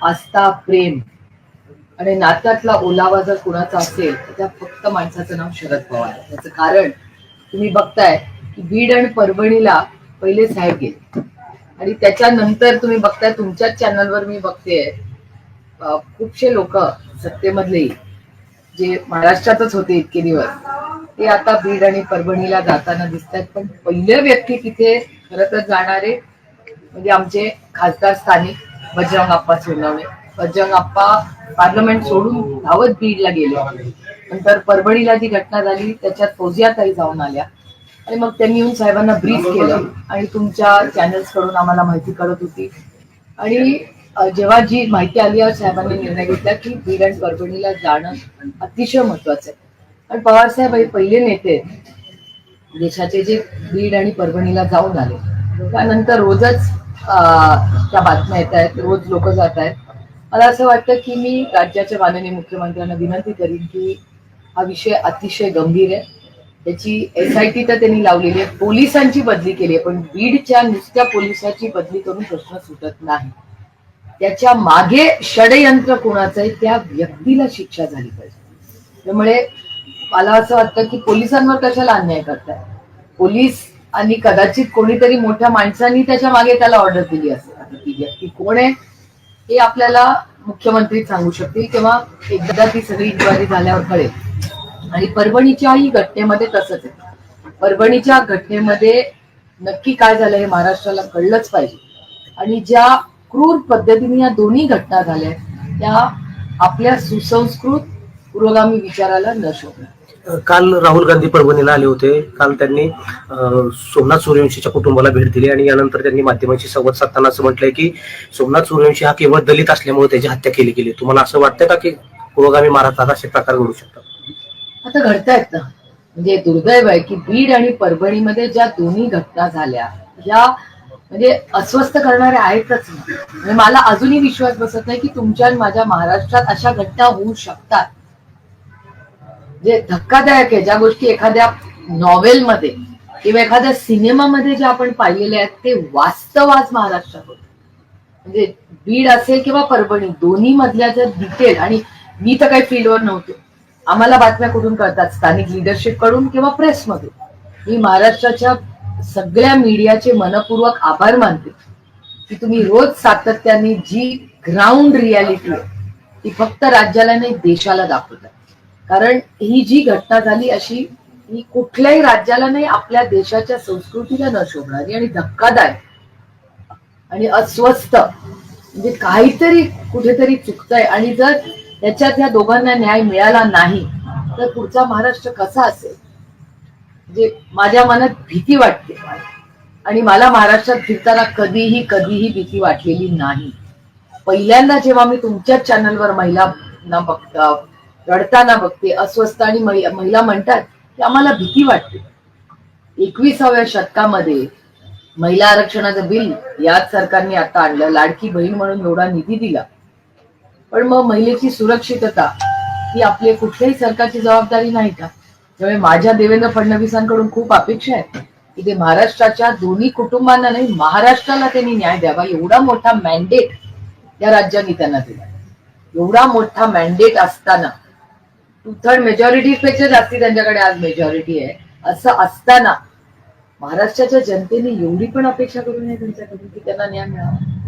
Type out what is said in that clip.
आस्था प्रेम. आणि नात्यातला ओलावा जर कुणाचा असेल तर त्या फक्त माणसाचं नाव शरद पवार. त्याचं कारण तुम्ही बघताय की बीड आणि परभणीला पहिले साहेब गेले. आणि त्याच्यानंतर तुम्ही बघताय तुमच्याच चॅनलवर मी बघतेय खूपशे लोक सत्तेमधले जे महाराष्ट्रातच होते इतके दिवस ते आता बीड आणि परभणीला जाताना दिसत आहेत पण पहिले व्यक्ती तिथे खरं तर जाणारे म्हणजे आमचे खासदार स्थानिक बजरंग अप्पा सोनवणे बजरंग पार्लमेंट सोडून धावत बीडला गेले. नंतर परभणीला जी घटना झाली त्याच्यात फौजियाताई जाऊन आल्या. आणि मग त्यांनी येऊन साहेबांना ब्रीफ केलं. आणि तुमच्या चॅनल्सकडून आम्हाला माहिती कळत होती. आणि जेव्हा जी माहिती आली साहेबांनी निर्णय घेतला की बीड आणि परभणीला जाणं अतिशय महत्वाचं आहे. आणि पवार साहेब हे पहिले नेते देशाचे जे बीड आणि परभणीला जाऊन आले. त्यानंतर रोजच त्या बातम्या येत आहेत रोज लोक जात आहेत. मला असं वाटतं की मी राज्याच्या माननीय मुख्यमंत्र्यांना विनंती करीन की हा विषय अतिशय गंभीर आहे. त्याची एस आय टी तर त्यांनी लावलेली आहे. पोलिसांची बदली केली आहे पण बीडच्या नुसत्या पोलिसाची बदली करून प्रश्न सुटत नाही. त्याच्यामागे षडयंत्र कोणाचं आहे त्या व्यक्तीला शिक्षा झाली पाहिजे. त्यामुळे मला असं वाटतं की पोलिसांवर कशाला अन्याय करताय? पोलीस आणि कदाचित कोणीतरी मोठ्या माणसांनी त्याच्यामागे त्याला ऑर्डर दिली असेल. आता ती व्यक्ती कोण आहे हे आपल्याला मुख्यमंत्री सांगू शकतील किंवा एकदा ती सगळी इन्क्वायरी झाल्यावर कळेल. आणि परभणीच्याही घटनेमध्ये तसंच आहे. परभणीच्या घटनेमध्ये नक्की काय झालं हे महाराष्ट्राला कळलंच पाहिजे. आणि ज्या क्रूर पद्धतीने या दोन्ही घटना झाल्या त्या आपल्या सुसंस्कृत पुरोगामी विचाराला न शोधणार काल राहुल गांधी परभणीला आले होते. काल त्यांनी सोमनाथ सूर्यवंशीच्या कुटुंबाला भेट दिली आणि यानंतर त्यांनी माध्यमांशी संवाद साधताना असं म्हटलंय की सोमनाथ सूर्यवंशी हा केवळ दलित असल्यामुळे त्याची हत्या केली गेली. तुम्हाला असं वाटतं का की पुरोगामी महाराष्ट्रात असे प्रकार घडू शकतात? आता घडतायत ना. म्हणजे दुर्दैव आहे की बीड आणि परभणीमध्ये ज्या दोन्ही घटना झाल्या या म्हणजे अस्वस्थ करणाऱ्या आहेतच ना. म्हणजे मला अजूनही विश्वास बसत नाही की तुमच्या आणि माझ्या महाराष्ट्रात अशा घटना होऊ शकतात. जे धक्कादायक आहे ज्या गोष्टी एखाद्या नॉवेलमध्ये किंवा एखाद्या सिनेमामध्ये ज्या आपण पाहिलेल्या आहेत ते वास्तव आज महाराष्ट्रात होत. म्हणजे बीड असेल किंवा परभणी दोन्ही मधल्या ज्या डिटेल आणि मी तर काही फील्डवर नव्हते. आम्हाला बातम्या कुठून कळतात? स्थानिक लिडरशिपकडून किंवा प्रेसमधून मी महाराष्ट्राच्या सगळ्या मीडियाचे मनपूर्वक आभार मानते की तुम्ही रोज सातत्याने जी ग्राउंड रियालिटी आहे ती फक्त राज्याला नाही देशाला दाखवतात कारण ही जी घटना झाली अशी ही कुठल्याही राज्याला नाही आपल्या देशाच्या संस्कृतीला न शोभणारी आणि धक्कादायक आणि अस्वस्थ म्हणजे काहीतरी कुठेतरी चुकतंय. आणि जर त्याच्यात या दोघांना न्याय मिळाला नाही तर पुढचा महाराष्ट्र कसा असेल? म्हणजे माझ्या मनात भीती वाटते. आणि मला महाराष्ट्रात फिरताना कधीही कधीही भीती वाटलेली नाही. पहिल्यांदा जेव्हा मी तुमच्याच चॅनलवर महिलांना बघता रडताना बघते अस्वस्थ आणि महिला म्हणतात की आम्हाला भीती वाटते. एकविसाव्या शतकामध्ये महिला आरक्षणाचं बिल याच सरकारने आता आणलं. लाडकी बहीण म्हणून एवढा निधी दिला. पण मग महिलेची सुरक्षितता ही आपली कुठल्याही सरकारची जबाबदारी नाही का? त्यामुळे माझ्या देवेंद्र फडणवीसांकडून खूप अपेक्षा आहेत. की ते महाराष्ट्राच्या दोन्ही कुटुंबांना नाही महाराष्ट्राला त्यांनी न्याय द्यावा. एवढा मोठा मॅन्डेट या राज्यांनी त्यांना दिला. एवढा मोठा मॅन्डेट असताना टू थर्ड मेजॉरिटीपेक्षा जास्ती त्यांच्याकडे आज मेजॉरिटी आहे. असं असताना महाराष्ट्राच्या जनतेने एवढी पण अपेक्षा करू नये त्यांच्याकडून की त्यांना न्याय मिळावा.